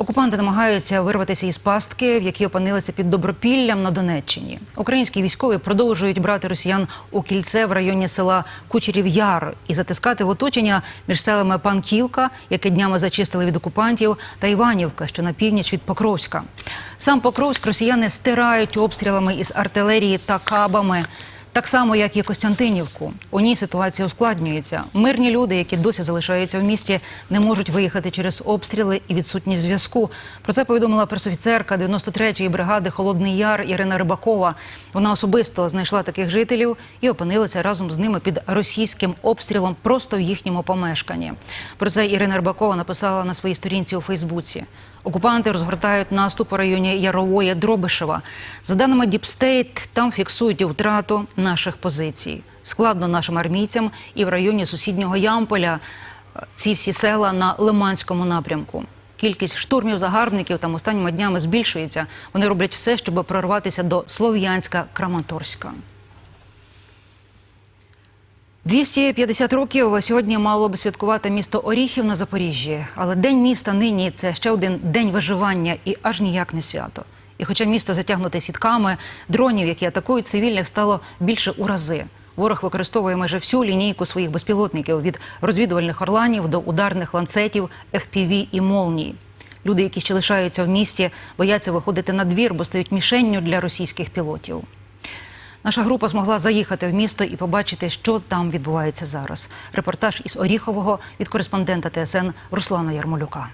Окупанти намагаються вирватися із пастки, в якій опинилися під Добропіллям на Донеччині. Українські військові продовжують брати росіян у кільце в районі села Кучерів Яр і затискати в оточення між селами Панківка, яке днями зачистили від окупантів, та Іванівка, що на північ від Покровська. Сам Покровськ росіяни стирають обстрілами із артилерії та кабами. Так само, як і Костянтинівку. У ній ситуація ускладнюється. Мирні люди, які досі залишаються в місті, не можуть виїхати через обстріли і відсутність зв'язку. Про це повідомила пресофіцерка 93-ї бригади Холодний Яр Ірина Рибакова. Вона особисто знайшла таких жителів і опинилася разом з ними під російським обстрілом просто в їхньому помешканні. Про це Ірина Рибакова написала на своїй сторінці у Фейсбуці. Окупанти розгортають наступ у районі Ярової Дробишева. За даними Діпстейт, там фіксують і втрату наших позицій. Складно нашим армійцям і в районі сусіднього Ямполя. Ці всі села на Лиманському напрямку. Кількість штурмів загарбників там останніми днями збільшується. Вони роблять все, щоб прорватися до Слов'янська Краматорська. 250 років сьогодні мало би святкувати місто Оріхів на Запоріжжі, але день міста нині це ще один день виживання і аж ніяк не свято. І хоча місто затягнуте сітками, дронів, які атакують цивільних, стало більше у рази. Ворог використовує майже всю лінійку своїх безпілотників від розвідувальних орланів до ударних ланцетів, FPV і молній. Люди, які ще лишаються в місті, бояться виходити на двір, бо стають мішенню для російських пілотів. Наша група змогла заїхати в місто і побачити, що там відбувається зараз. Репортаж із Оріхового від кореспондента ТСН Руслана Ярмолюка.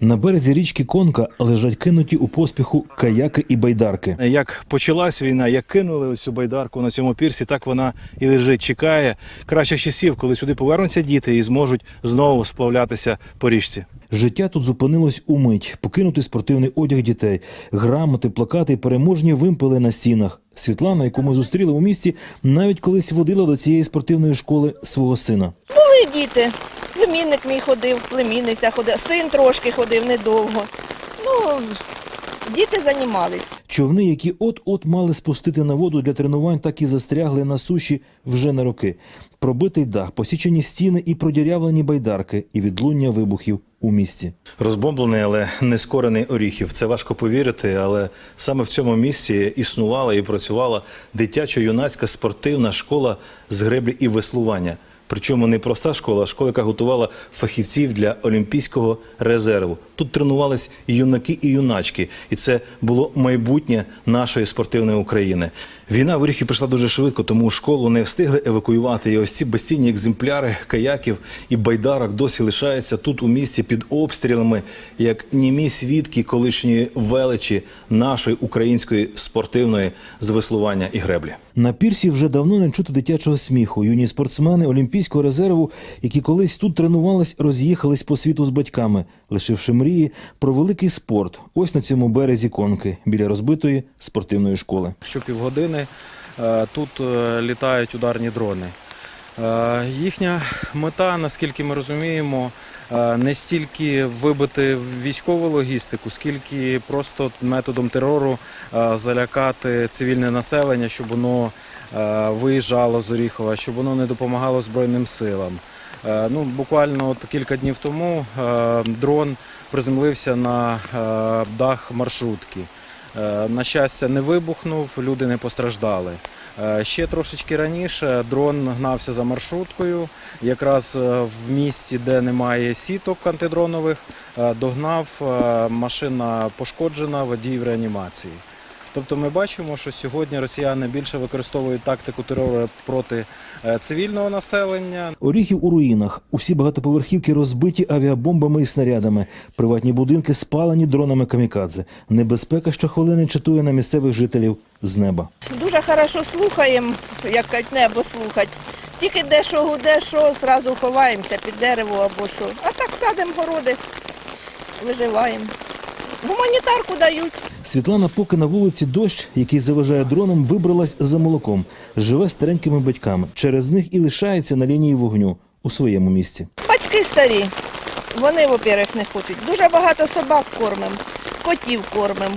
На березі річки Конка лежать кинуті у поспіху каяки і байдарки. Як почалась війна, як кинули цю байдарку на цьому пірсі, так вона і лежить, чекає кращих часів, коли сюди повернуться діти і зможуть знову сплавлятися по річці. Життя тут зупинилось умить, покинутий спортивний одяг дітей, грамоти, плакати і переможні вимпели на стінах. Світлана, яку ми зустріли у місті, навіть колись водила до цієї спортивної школи свого сина. Були діти. Племінник мій ходив, племінниця ходила, син трошки ходив недовго. Ну, діти займались. Човни, які от-от мали спустити на воду для тренувань, так і застрягли на суші вже на роки. Пробитий дах, посічені стіни і продірявлені байдарки, і відлуння вибухів у місті. Розбомблений, але не скорений оріхів. Це важко повірити, але саме в цьому місці існувала і працювала дитячо-юнацька спортивна школа з греблі і веслування. Причому не проста школа, а школа, яка готувала фахівців для олімпійського резерву. Тут тренувались юнаки і юначки, і це було майбутнє нашої спортивної України. Війна в Оріхі прийшла дуже швидко, тому школу не встигли евакуювати. І ось ці безцінні екземпляри каяків і байдарок досі лишаються тут у місті під обстрілами, як німі свідки колишньої величі нашої української спортивної звеслування і греблі. На пірсі вже давно не чути дитячого сміху. Юні спортсмени Олімпійського резерву, які колись тут тренувались, роз'їхались по світу з батьками, лишивши мрії про великий спорт. Ось на цьому березі конки біля розбитої спортивної школи. Щопівгодини е, тут е, літають ударні дрони. Е, Їхня мета, наскільки ми розуміємо, не стільки вибити військову логістику, скільки просто методом терору залякати цивільне населення, щоб воно виїжджало з Оріхова, щоб воно не допомагало Збройним силам. Е, Ну, буквально от кілька днів тому е, дрон приземлився на е, дах маршрутки. Е, На щастя, не вибухнув, люди не постраждали. Е, Ще трошечки раніше дрон гнався за маршруткою. Якраз е, в місці, де немає сіток антидронових, е, догнав е, машина пошкоджена, водій в реанімації. Тобто ми бачимо, що сьогодні росіяни більше використовують тактику терору проти е, цивільного населення. Оріхів у руїнах. Усі багатоповерхівки розбиті авіабомбами і снарядами. Приватні будинки спалені дронами камікадзе. Небезпека щохвилини чатує на місцевих жителів з неба. Дуже хорошо слухаємо, як кажуть, небо слухать. Тільки де що гуде, що, зразу ховаємося під дерево або що. А так садимо городи, виживаємо. Гуманітарку дають. Світлана, поки на вулиці дощ, який заважає дронам, вибралась за молоком. Живе старенькими батьками. Через них і лишається на лінії вогню у своєму місті. Батьки старі. Вони, во-первых, не хочуть. Дуже багато собак кормимо, котів кормимо.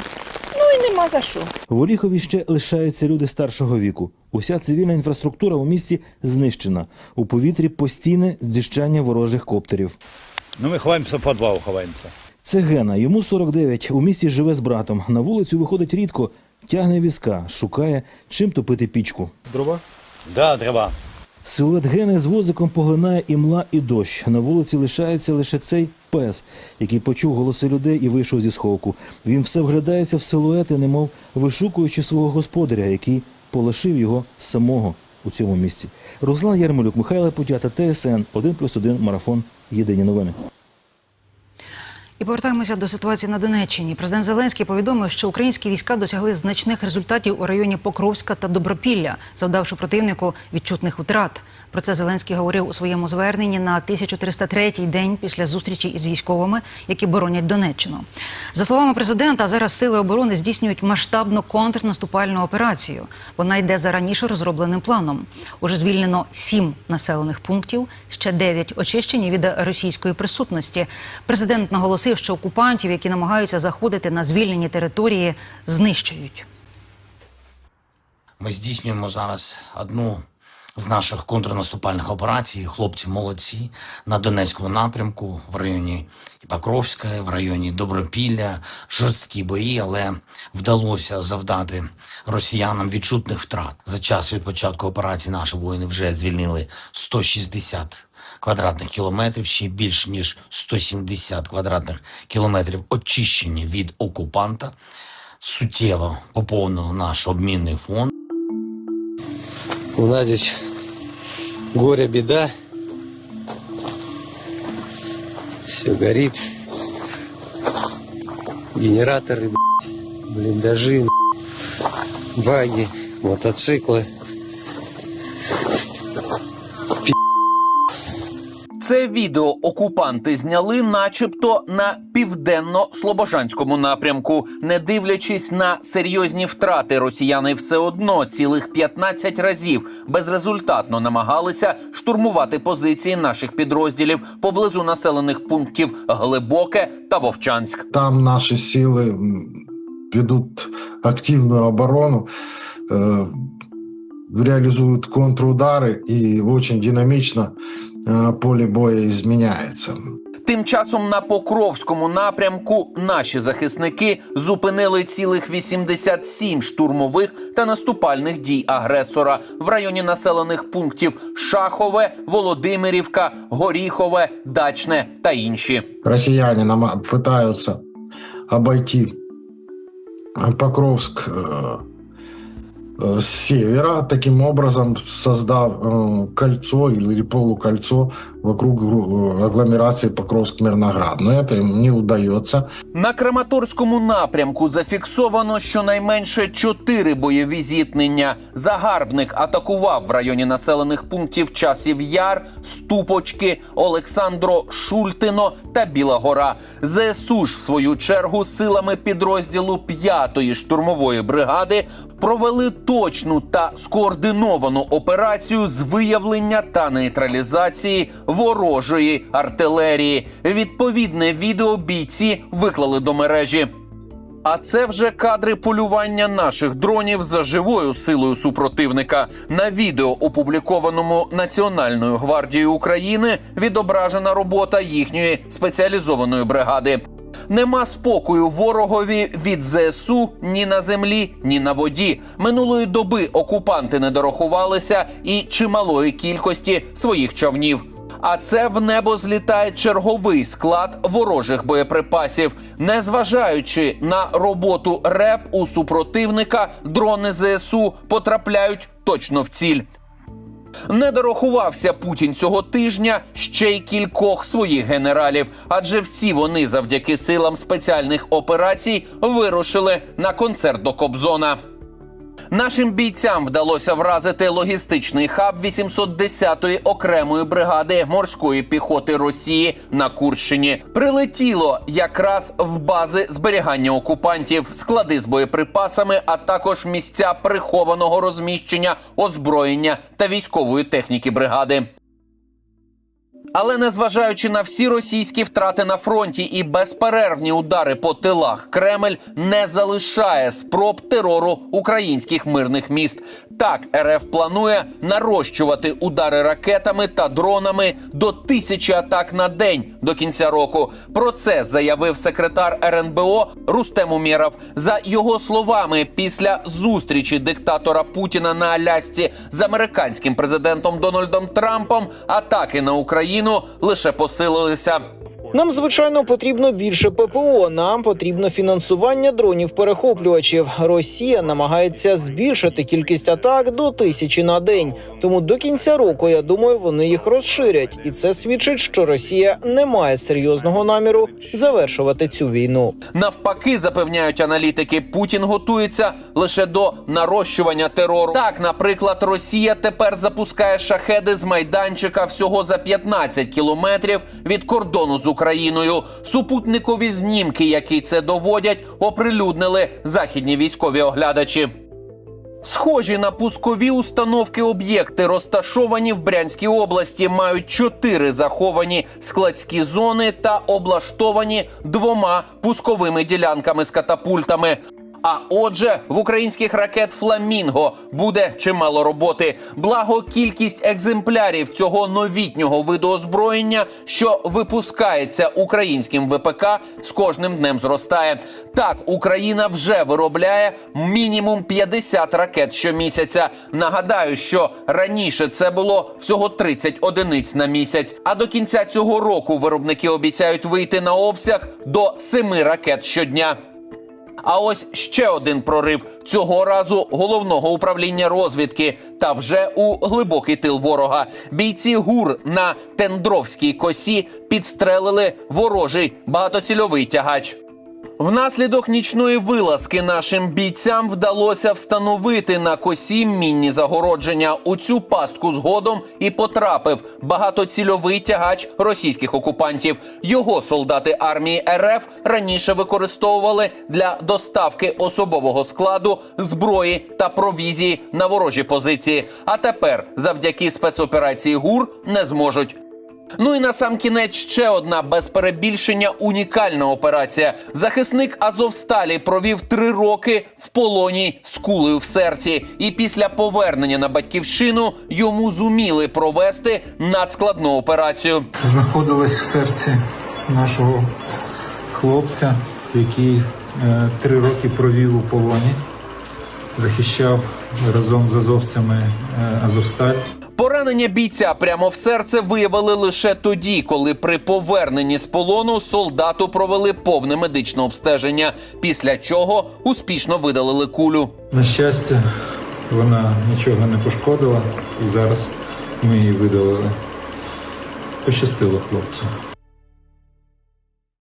Ну і нема за що. В Оріхові ще лишаються люди старшого віку. Уся цивільна інфраструктура у місті знищена. У повітрі постійне зіщання ворожих коптерів. Ну, ми ховаємося в підвал, ховаємося. Це Гена, йому 49, у місті живе з братом. На вулицю виходить рідко, тягне візка, шукає, чим топити пічку. Дрова? Да, треба. Силует Гени з возиком поглинає імла і дощ. На вулиці лишається лише цей пес, який почув голоси людей і вийшов зі сховку. Він все вглядається в силуети, немов вишукуючи свого господаря, який полишив його самого у цьому місці. Руслан Ярмолюк, Михайло Путята, ТСН 1+,1 Марафон. Єдині новини. І повертаємося до ситуації на Донеччині. Президент Зеленський повідомив, що українські війська досягли значних результатів у районі Покровська та Добропілля, завдавши противнику відчутних втрат. Про це Зеленський говорив у своєму зверненні на 1303-й день після зустрічі із військовими, які боронять Донеччину. За словами президента, зараз сили оборони здійснюють масштабну контрнаступальну операцію. Вона йде за раніше розробленим планом. Уже звільнено сім населених пунктів, ще дев'ять очищені від російської присутності. Президент наголосив, що окупантів, які намагаються заходити на звільнені території, знищують. Ми здійснюємо зараз одну з наших контрнаступальних операцій. Хлопці молодці на Донецькому напрямку, в районі Покровська, в районі Добропілля, жорсткі бої, але вдалося завдати росіянам відчутних втрат. За час від початку операції наші воїни вже звільнили 160 квадратних кілометрів, ще більш ніж 170 квадратних кілометрів очищені від окупанта. Суттєво поповнили наш обмінний фонд. У нас здесь горе, беда. Все горит. Генераторы, блиндажи, баги, мотоциклы. Це відео окупанти зняли, начебто, на південно-слобожанському напрямку. Не дивлячись на серйозні втрати, росіяни все одно цілих 15 разів безрезультатно намагалися штурмувати позиції наших підрозділів поблизу населених пунктів Глибоке та Вовчанськ. Там наши силы м, ведут активную оборону, э, реализуют контрудары и очень динамично э, поле боя изменяется. Тим часом на Покровському напрямку наші захисники зупинили цілих 87 штурмових та наступальних дій агресора в районі населених пунктів Шахове, Володимирівка, Горіхове, Дачне та інші. Россияне нам пытаются обойти Покровск э, э, с севера, таким образом создав э, кольцо или полукольцо вокруг э, агломерации Покровск-Мирноград. Но это им не удается. На Краматорському напрямку зафіксовано щонайменше чотири бойові зіткнення. Загарбник атакував в районі населених пунктів Часів Яр, Ступочки, Олександро Шультино та Біла Гора. ЗСУ ж в свою чергу силами підрозділу 5-ї штурмової бригади провели точну та скоординовану операцію з виявлення та нейтралізації ворожої артилерії. Відповідне відео бійці виклали до мережі. А це вже кадри полювання наших дронів за живою силою супротивника. На відео, опублікованому Національною гвардією України, відображена робота їхньої спеціалізованої бригади. Нема спокою ворогові від ЗСУ ні на землі, ні на воді. Минулої доби окупанти не дорахувалися і чималої кількості своїх човнів. А це в небо злітає черговий склад ворожих боєприпасів. Незважаючи на роботу РЕП у супротивника, дрони ЗСУ потрапляють точно в ціль. Не дорахувався Путін цього тижня ще й кількох своїх генералів, адже всі вони завдяки силам спеціальних операцій вирушили на концерт до Кобзона. Нашим бійцям вдалося вразити логістичний хаб 810-ї окремої бригади морської піхоти Росії на Курщині. Прилетіло якраз в бази зберігання окупантів, склади з боєприпасами, а також місця прихованого розміщення озброєння та військової техніки бригади. Але незважаючи на всі російські втрати на фронті і безперервні удари по тилах, Кремль не залишає спроб терору українських мирних міст. Так, РФ планує нарощувати удари ракетами та дронами до тисячі атак на день до кінця року. Про це заявив секретар РНБО Рустем Умєров. За його словами, після зустрічі диктатора Путіна на Алясці з американським президентом Дональдом Трампом атаки на Україну лише посилилися. Нам звичайно потрібно більше ППО. Нам потрібно фінансування дронів перехоплювачів. Росія намагається збільшити кількість атак до тисячі на день. Тому до кінця року я думаю, вони їх розширять, і це свідчить, що Росія не має серйозного наміру завершувати цю війну. Навпаки, запевняють аналітики, Путін готується лише до нарощування терору. Так, наприклад, Росія тепер запускає шахеди з майданчика всього за 15 кілометрів від кордону з Україною. Супутникові знімки, які це доводять, оприлюднили західні військові оглядачі. Схожі на пускові установки об'єкти, розташовані в Брянській області, мають чотири заховані складські зони та облаштовані двома пусковими ділянками з катапультами. А отже, в українських ракет Фламінго буде чимало роботи. Благо, кількість екземплярів цього новітнього виду озброєння, що випускається українським ВПК, з кожним днем зростає. Так, Україна вже виробляє мінімум 50 ракет щомісяця. Нагадаю, що раніше це було всього 30 одиниць на місяць. А до кінця цього року виробники обіцяють вийти на обсяг до 7 ракет щодня. А ось ще один прорив цього разу головного управління розвідки. Та вже у глибокий тил ворога. Бійці ГУР на Тендровській косі підстрелили ворожий багатоцільовий тягач. Внаслідок нічної вилазки нашим бійцям вдалося встановити на косі мінні загородження. У цю пастку згодом і потрапив багатоцільовий тягач російських окупантів. Його солдати армії РФ раніше використовували для доставки особового складу, зброї та провізії на ворожі позиції. А тепер, завдяки спецоперації ГУР, не зможуть. Ну і на сам кінець ще одна без перебільшення унікальна операція. Захисник Азовсталі провів три роки в полоні з кулею в серці, і після повернення на батьківщину йому зуміли провести надскладну операцію. знаходилась в серці нашого хлопця, який е, три роки провів у полоні, захищав разом з азовцями е, Азовсталь. Поранення бійця прямо в серце виявили лише тоді, коли при поверненні з полону солдату провели повне медичне обстеження, після чого успішно видалили кулю. На щастя, вона нічого не пошкодила, і зараз ми її видалили. Пощастило хлопцю.